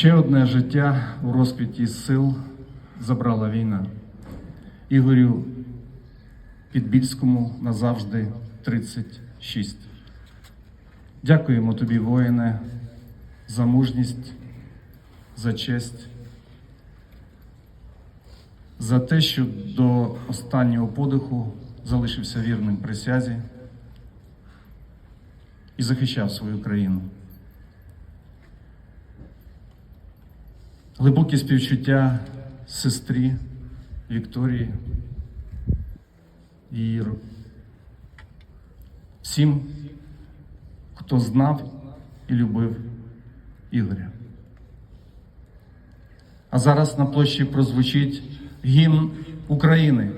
Ще одне життя у розквіті сил забрала війна. Ігорю Підбільському назавжди 36. Дякуємо тобі, воїне, за мужність, за честь, за те, що до останнього подиху залишився вірним присязі і захищав свою країну. Глибокі співчуття сестрі Вікторії і Іру. Всім, хто знав і любив Ігоря. А зараз на площі прозвучить гімн України.